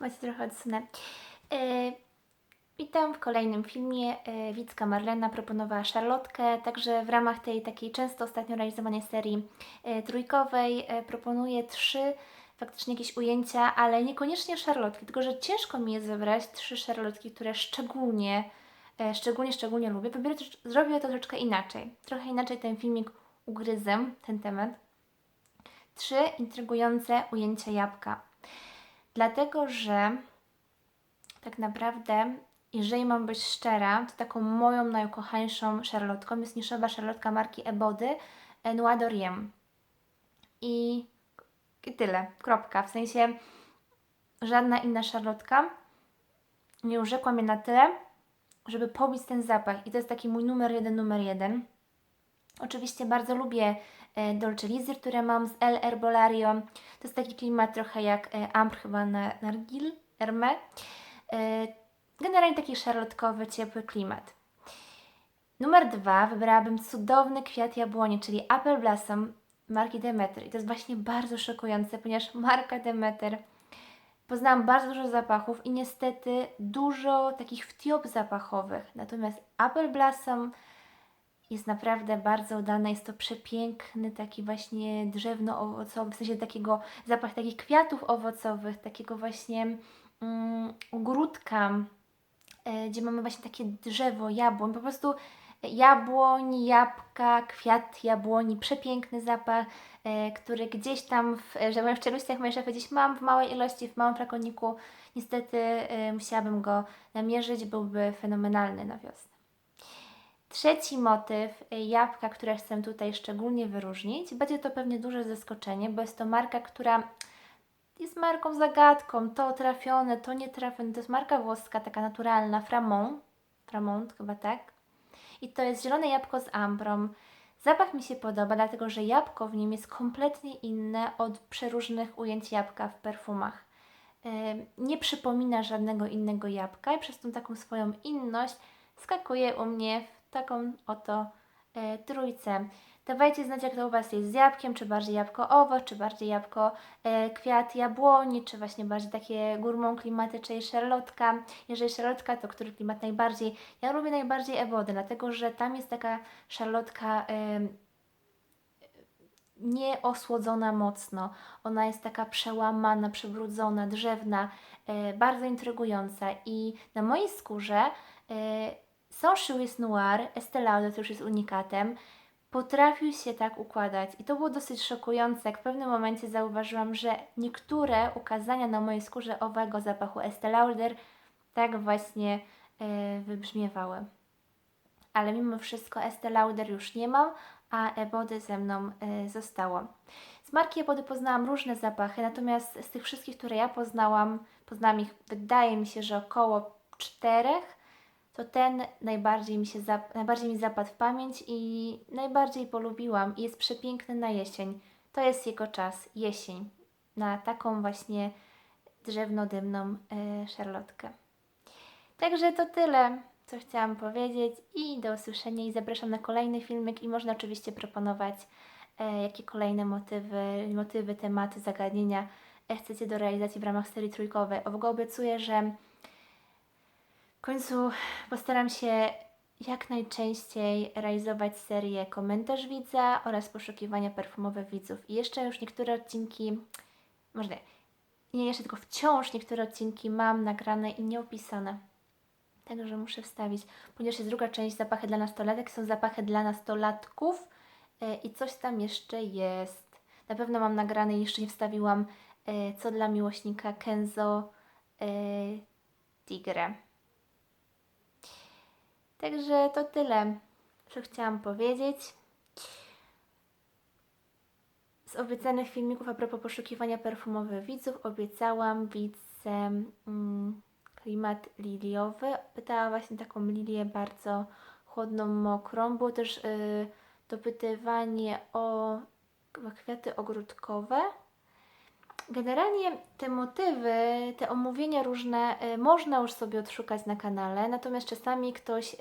Macie trochę odsunę. E, witam w kolejnym filmie. E, Wicka Marlena proponowała szarlotkę, także w ramach tej takiej często ostatnio realizowanej serii e, trójkowej e, proponuję trzy faktycznie jakieś ujęcia, ale niekoniecznie szarlotki, tylko że ciężko mi jest wybrać trzy szarlotki, które szczególnie, szczególnie, szczególnie lubię. Zrobię to troszeczkę inaczej. Trochę inaczej ten filmik ugryzę, ten temat. Trzy intrygujące ujęcia jabłka. Dlatego, że tak naprawdę, jeżeli mam być szczera, to taką moją najukochańszą szarlotką jest niszowa szarlotka marki Ebody e, Noix d'Orient. I, I tyle, kropka. W sensie żadna inna szarlotka nie urzekła mnie na tyle, żeby pobić ten zapach. I to jest taki mój numer jeden, numer jeden. Oczywiście bardzo lubię Dolce Lizzy, które mam z El Herbolario. To jest taki klimat trochę jak e, Ambre chyba na Nargil, Hermé. E, Generalnie taki szarlotkowy, ciepły klimat. Numer dwa wybrałabym cudowny kwiat jabłoni, czyli Apple Blossom marki Demeter. I to jest właśnie bardzo szokujące, ponieważ marka Demeter poznałam bardzo dużo zapachów i niestety dużo takich wtiop zapachowych. Natomiast Apple Blossom jest naprawdę bardzo udane. Jest to przepiękny, taki właśnie drzewno-owocowy, w sensie takiego zapach takich kwiatów owocowych, takiego właśnie mm, ogródka, e, gdzie mamy właśnie takie drzewo, jabłoń, po prostu jabłoń, jabłka, kwiat jabłoni, przepiękny zapach, e, który gdzieś tam, w, że powiem, w czeluściach mojej szafy gdzieś mam w małej ilości, w małym flakoniku. Niestety e, musiałabym go namierzyć, byłby fenomenalny na wiosnę. Trzeci motyw, y, jabłka, które chcę tutaj szczególnie wyróżnić, będzie to pewnie duże zaskoczenie, bo jest to marka, która jest marką zagadką, to trafione, to nie trafione, to jest marka włoska, taka naturalna, Framont, Framont chyba tak. I to jest zielone jabłko z ambrą. Zapach mi się podoba, dlatego że jabłko w nim jest kompletnie inne od przeróżnych ujęć jabłka w perfumach. Yy, Nie przypomina żadnego innego jabłka i przez tą taką swoją inność skakuje u mnie w taką oto e, trójcę. Dawajcie znać, jak to u Was jest z jabłkiem, czy bardziej jabłko owoc, czy bardziej jabłko e, kwiat jabłoni, czy właśnie bardziej takie górmą klimaty, szarlotka. Jeżeli szarlotka, to który klimat najbardziej? Ja lubię najbardziej ewody, dlatego że tam jest taka szarlotka e, nie osłodzona mocno. Ona jest taka przełamana, przebrudzona, drzewna, e, bardzo intrygująca i na mojej skórze e, Saint Noir, Estée Lauder, to już jest unikatem, potrafił się tak układać i to było dosyć szokujące, jak w pewnym momencie zauważyłam, że niektóre ukazania na mojej skórze owego zapachu Estée Lauder tak właśnie e, wybrzmiewały. Ale mimo wszystko Estée Lauder już nie mam, a Ebody ze mną e, zostało. Z marki Ebody poznałam różne zapachy, natomiast z tych wszystkich, które ja poznałam, poznałam ich, wydaje mi się, że około czterech, to ten najbardziej mi, się najbardziej mi zapadł w pamięć i najbardziej polubiłam jest przepiękny na jesień. To jest jego czas, jesień, na taką właśnie drzewno-dymną e, szarlotkę. Także to tyle, co chciałam powiedzieć i do usłyszenia i zapraszam na kolejny filmik i można oczywiście proponować, e, jakie kolejne motywy, motywy, tematy, zagadnienia e, chcecie do realizacji w ramach serii trójkowej. Obiecuję, że w końcu postaram się jak najczęściej realizować serię komentarz widza oraz poszukiwania perfumowych widzów. I jeszcze już niektóre odcinki, może nie, nie jeszcze tylko wciąż niektóre odcinki mam nagrane i nieopisane. Także muszę wstawić, ponieważ jest druga część zapachy dla nastolatek, są zapachy dla nastolatków e, i coś tam jeszcze jest. Na pewno mam nagrane i jeszcze nie wstawiłam e, co dla miłośnika Kenzo e, Tigre. Także to tyle, co chciałam powiedzieć. Z obiecanych filmików a propos poszukiwania perfumowych widzów obiecałam widzę mm, klimat liliowy. Pytała właśnie taką lilię bardzo chłodną, mokrą. Było też y, dopytywanie o kwiaty ogródkowe. Generalnie te motywy, te omówienia różne y, można już sobie odszukać na kanale, natomiast czasami ktoś y,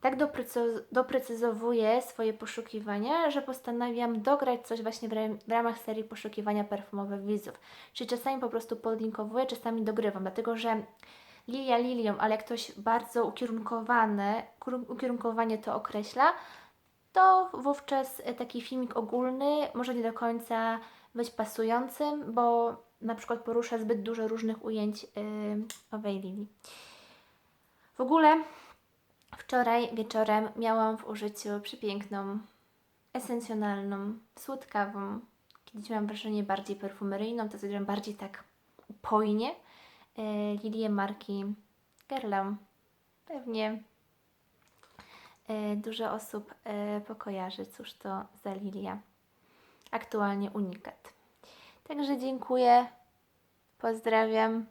tak doprecyz- doprecyzowuję swoje poszukiwania, że postanawiam dograć coś właśnie w, ram- w ramach serii poszukiwania perfumowych widzów. Czyli czasami po prostu podlinkowuję, czasami dogrywam, dlatego że Lilia lilią, ale ktoś bardzo ukierunkowane, kur- ukierunkowanie to określa, to wówczas taki filmik ogólny może nie do końca być pasującym, bo na przykład porusza zbyt dużo różnych ujęć yy, owej Lili. W ogóle wczoraj wieczorem miałam w użyciu przepiękną, esencjonalną, słodkawą, kiedyś miałam wrażenie bardziej perfumeryjną, to zrobiłam bardziej tak upojnie, yy, lilię marki Guerlain. Pewnie yy, dużo osób yy, pokojarzy, cóż to za lilia. Aktualnie unikat. Także dziękuję, pozdrawiam.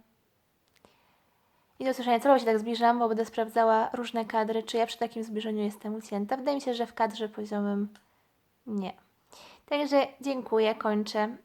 I do usłyszenia. Celowo się tak zbliżam, bo będę sprawdzała różne kadry, czy ja przy takim zbliżeniu jestem ucięta. Wydaje mi się, że w kadrze poziomym nie. Także dziękuję, kończę.